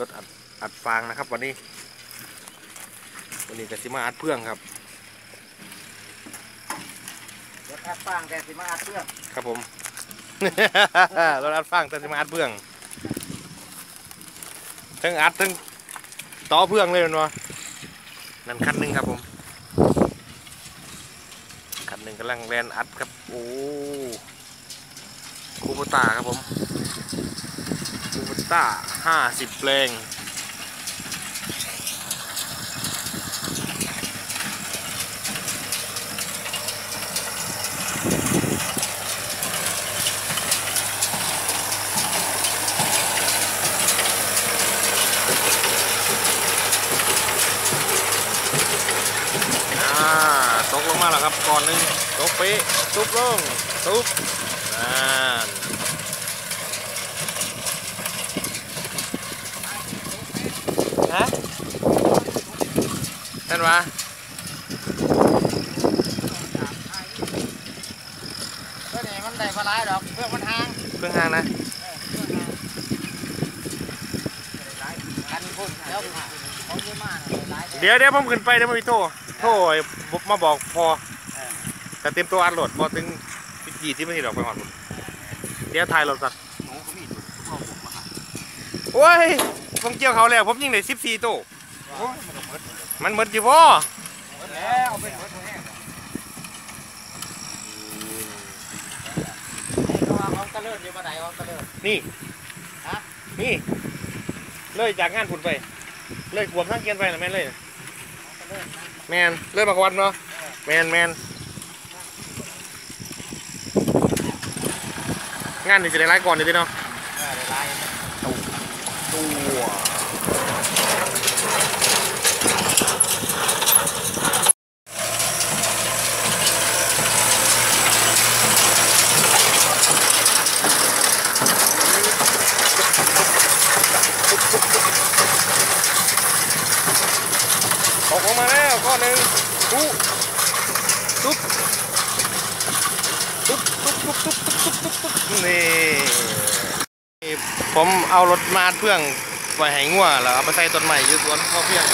รถอัดอัดฟางนะครับ วันนี้ วันนี้ก็สิมาอัดเพื่องครับรถอัดฟางแต่สิมาอัดเพื่อนครับผม รถอัดฟางแต่สิมาอัดเพื่องทั้งอัดทั้งต่อเพื่องเลยแมันวะนั่นคันหนึ่งครับผมคันหนึ่งกำลังแลนอัดครับโอ้คูปต้าครับผม คูปต้าห้าสิบแปลง ตกลงมาแล้วครับก่อนหนึ่งตกเป๊ะทุบลงทุบอ่า ฮะท่านวะเพื่อนนี่มันได้มาหลายดอกเพื่อนมันห่างเครื่องห้างนะกันพุ่นแล้วของเยอะมากหลายเดี๋ยวเดี๋ยวผมขึ้นไปเดี๋ยวผมมีโทรโทรให้มาบอกพอแต่เตรียมตัวอัดโหลดพอถึงกี่ที่ไม่เห็นดอกไปหอดผมเดี๋ยวถ่ายรถสักหนูก็มีดูพ่อผมมาหาโอ้ย ผมเจียวเขาแล้ว ผมยิงได้สิบสี่ตู้มันหมดอยู่พ่อนี่นี่ เลยจากงานผุนไป เลยขวมทั้งเกียนไปหรอแมนเลยแมนเลยมาควันเนาะแมนแมนงานนี่จะได้ไล่ก่อนเลยพี่เนาะไล่ ตกมาแล้วก้อนหนึ่งตุ๊ตุ๊บตุ๊บตุ๊บตุ๊บตุ๊บตุ๊บตุ๊บตุ๊บตุ๊บนี่ผมเอารถมาเพื่องไว้ให้งัวแล้วเอาไปใส่ต้นใหม่ยู่สวนพ่อเพียง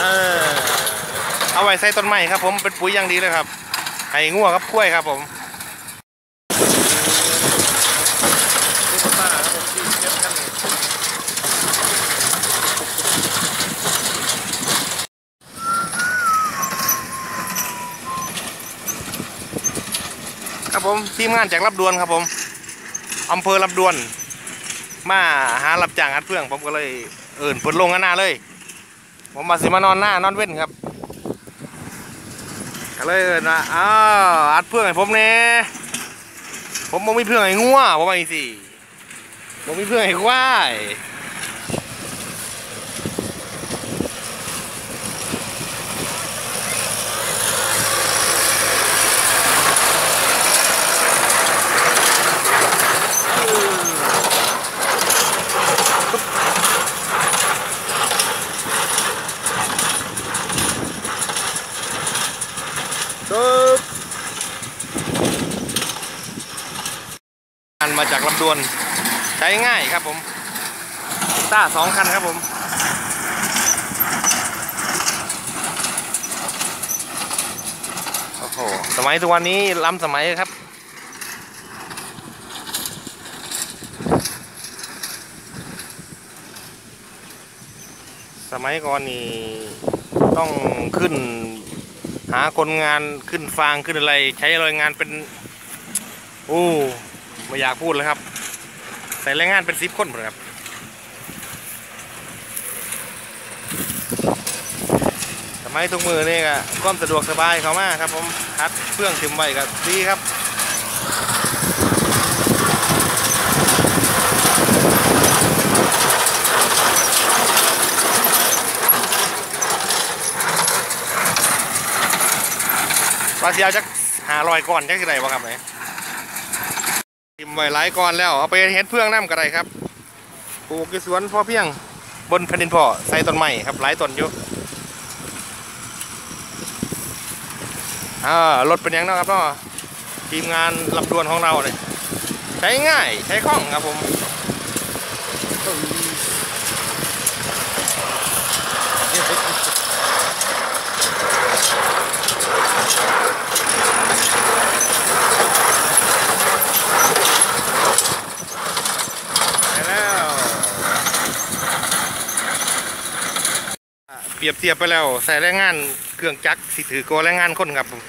เออเอาไว้ใส่ต้นใหม่ครับผมเป็นปุ๋ยอย่างดีเลยครับ ให้งัวครับกล้วยครับผม ตุ๊กตาครับผมที่เก็บกันนี่ครับ ผมทีมงานจากรับดวนครับผมอำเภอรับดวน มาหารับจ้างอัดเพื่อง ผมก็เลยเอิ่นเปิดลงกันหน้าเลย ผมมาสิมานอนหน้านอนเว้นครับก็เลยเอิ่นว่าอ้าวอัดเพื่องให้ผมเน่ผมบ่มีเพื่องให้งัวผมว่าอีสิผมมีเพื่อนไอ้ควาย อันมาจากลำดวนใช้ง่ายครับผมต้าสองคันครับผม โอ้โห สมัยทุกวันนี้ล้ำสมัยครับ สมัยก่อนนี่ต้องขึ้น หาคนงานขึ้นฟางขึ้นอะไร ใช้แรงงานเป็น โอ้ ไม่อยากพูดเลยครับ ใส่แรงงานเป็นสิบคนเลยครับสมัยทุกมือนี่ก็ความสะดวกสบายเขามากครับ ผมคัดเครื่องถึมไว้ก็ดีครับว่าเสียจักหาลอยก่อนจักสิไรวะครับไหน ทิมไว้หลายก่อนแล้วเอาไปเฮ็ดเพื่องน้ำก็ได้ครับปลูกสวนพ่อเพียงบนแผ่นดินพ่อใส่ต้นใหม่ครับหลายต้นอยู่อ่ารถเป็นยังนะครับเนาะทีมงานลำดวนของเราเลยใช้ง่ายใช้คล่องครับผมไปแล้วอะ เปรียบเทียบไปแล้วใส่แรงงานเครื่องจักรสิถือกว่าแรงงานคนครับผม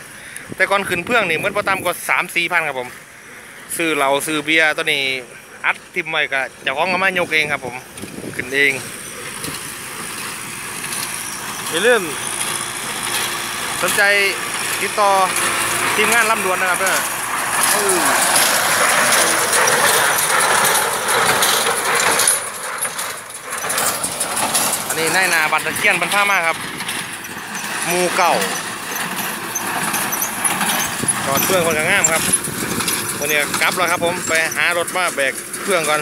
แต่ก่อนขึ้นเพื่องนี่เหมือนประตามก็สามสี่พันครับผมซื้อเหล้าซื้อเบียร์ตัวนี้อัดทิมไว้ก็เจะของก็มายกเองครับผมขึ้นเองอย่าลืมสนใจติดต่อทีมงานลำดวนนะครับเด้อเอน นี้นายนาบัตรเกียนบรรพามากครับหมูเก่าจอดเครื่องคนกระงงามครับวันนี้กลับแล้วครับผมไปหารถมาแบกเครื่องก่อน